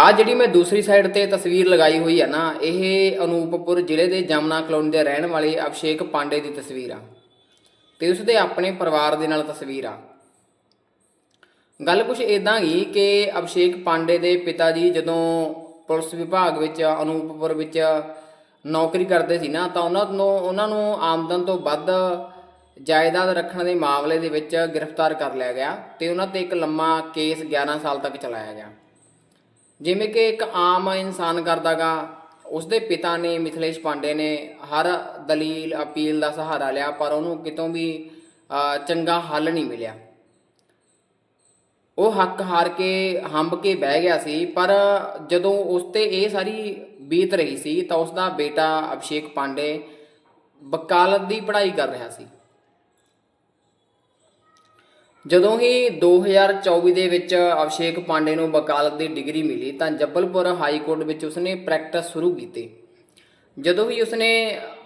ਆ ਜਿਹੜੀ ਮੈਂ ਦੂਸਰੀ ਸਾਈਡ ਤੇ ਤਸਵੀਰ ਲਗਾਈ ਹੋਈ ਹੈ ਨਾ, ਇਹ ਅਨੂਪਪੁਰ ਜ਼ਿਲ੍ਹੇ ਦੇ ਜਮਨਾ ਕਲੋਨੀ ਦੇ ਰਹਿਣ ਵਾਲੇ ਅਭਿਸ਼ੇਕ ਪਾਂਡੇ ਦੀ ਤਸਵੀਰ ਆ। ਤੇ ਉਸ ਦੇ ਆਪਣੇ ਪਰਿਵਾਰ ਦੇ ਨਾਲ ਤਸਵੀਰ ਆ। ਗੱਲ ਕੁਝ ਇਦਾਂ ਹੀ ਕਿ ਅਭਿਸ਼ੇਕ ਪਾਂਡੇ ਦੇ ਪਿਤਾ ਜੀ ਜਦੋਂ ਪੁਲਿਸ ਵਿਭਾਗ ਵਿੱਚ, ਅਨੂਪਪੁਰ ਵਿੱਚ ਨੌਕਰੀ ਕਰਦੇ ਸੀ ਨਾ, ਤਾਂ ਉਹਨਾਂ ਨੂੰ ਉਹਨਾਂ ਨੂੰ ਆਮਦਨ ਤੋਂ ਵੱਧ ਜਾਇਦਾਦ ਰੱਖਣ ਦੇ ਮਾਮਲੇ ਦੇ ਵਿੱਚ ਗ੍ਰਿਫਤਾਰ ਕਰ ਲਿਆ ਗਿਆ ਤੇ ਉਹਨਾਂ ਤੇ ਇੱਕ ਲੰਮਾ ਕੇਸ 11 ਸਾਲ ਤੱਕ ਚਲਾਇਆ ਗਿਆ। ਜਿਵੇਂ ਕਿ ਇੱਕ ਆਮ ਇਨਸਾਨ ਕਰਦਾਗਾ, ਉਸਦੇ ਪਿਤਾ ਨੇ ਮਿਥਲੇਸ਼ ਪਾਂਡੇ ਨੇ ਹਰ ਦਲੀਲ, ਅਪੀਲ ਦਾ ਸਹਾਰਾ ਲਿਆ, ਪਰ ਉਹਨੂੰ ਕਿਤੋਂ ਵੀ ਚੰਗਾ ਹੱਲ ਨਹੀਂ ਮਿਲਿਆ। ਉਹ ਹੱਕ ਹਾਰ ਕੇ ਹੰਬ ਕੇ ਬਹਿ ਗਿਆ ਸੀ, ਪਰ ਜਦੋਂ ਉਸ ਤੇ ਇਹ ਸਾਰੀ ਬੀਤ ਰਹੀ ਸੀ, ਤਾਂ ਉਸ ਦਾ ਬੇਟਾ ਅਭਿਸ਼ੇਕ ਪਾਂਡੇ ਵਕਾਲਤ ਦੀ ਪੜ੍ਹਾਈ ਕਰ ਰਿਹਾ ਸੀ। ਜਦੋਂ ਹੀ 2024 ਦੇ ਵਿੱਚ ਅਭਿਸ਼ੇਕ ਪਾਂਡੇ ਨੂੰ ਵਕਾਲਤ ਦੀ ਡਿਗਰੀ ਮਿਲੀ ਤਾਂ ਜੱਬਲਪੁਰ ਹਾਈ ਕੋਰਟ ਵਿੱਚ ਉਸਨੇ ਪ੍ਰੈਕਟਿਸ ਸ਼ੁਰੂ ਕੀਤੀ। ਜਦੋਂ ਹੀ ਉਸਨੇ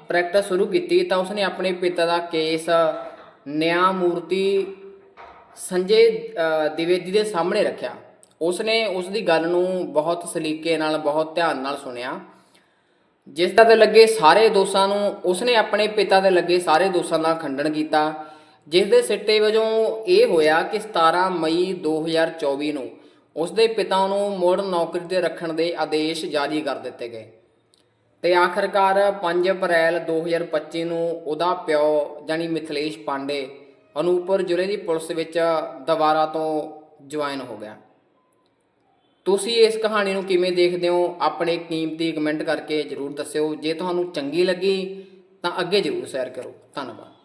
ਪ੍ਰੈਕਟਿਸ ਸ਼ੁਰੂ ਕੀਤੀ ਤਾਂ ਉਸਨੇ ਆਪਣੇ ਪਿਤਾ ਦਾ ਕੇਸ ਨਿਆਮੂਰਤੀ ਸੰਜੇ ਦਿਵੇਦੀ ਦੇ ਸਾਹਮਣੇ ਰੱਖਿਆ। ਉਸਨੇ ਉਸ ਦੀ ਗੱਲ ਨੂੰ ਬਹੁਤ ਸਲੀਕੇ ਨਾਲ, ਬਹੁਤ ਧਿਆਨ ਨਾਲ ਸੁਣਿਆ। ਜਿਸ ਦਾ ਤੇ ਲੱਗੇ ਸਾਰੇ ਦੋਸ਼ਾਂ ਨੂੰ, ਉਸਨੇ ਆਪਣੇ ਪਿਤਾ ਦੇ ਲੱਗੇ ਸਾਰੇ ਦੋਸ਼ਾਂ ਦਾ ਖੰਡਨ ਕੀਤਾ। ਜਿਸ ਦੇ ਸਿੱਟੇ ਵਜੋਂ ਇਹ ਹੋਇਆ ਕਿ 17 ਮਈ 2024 ਨੂੰ ਉਸਦੇ ਪਿਤਾ ਨੂੰ ਮੁੜ ਨੌਕਰੀ ਤੇ ਰੱਖਣ ਦੇ ਆਦੇਸ਼ ਜਾਰੀ ਕਰ ਦਿੱਤੇ ਗਏ। ਤੇ ਆਖਰਕਾਰ 5 ਅਪ੍ਰੈਲ 2025 ਨੂੰ ਉਹਦਾ ਪਿਓ ਜਾਨੀ ਮਿਥਲੇਸ਼ ਪਾਂਡੇ ਅਨੂਪੁਰ ਜ਼ਿਲ੍ਹੇ ਦੀ ਪੁਲਿਸ ਵਿੱਚ ਦੁਬਾਰਾ ਤੋਂ ਜੁਆਇਨ ਹੋ ਗਿਆ। ਤੁਸੀਂ ਇਸ ਕਹਾਣੀ ਨੂੰ ਕਿਵੇਂ ਦੇਖਦੇ ਹੋ? ਆਪਣੇ ਕੀਮਤੀ ਕਮੈਂਟ ਕਰਕੇ ਜਰੂਰ ਦੱਸਿਓ। ਜੇ ਤੁਹਾਨੂੰ ਚੰਗੀ ਲੱਗੀ ਤਾਂ ਅੱਗੇ ਜਰੂਰ ਸ਼ੇਅਰ ਕਰੋ। ਧੰਨਵਾਦ।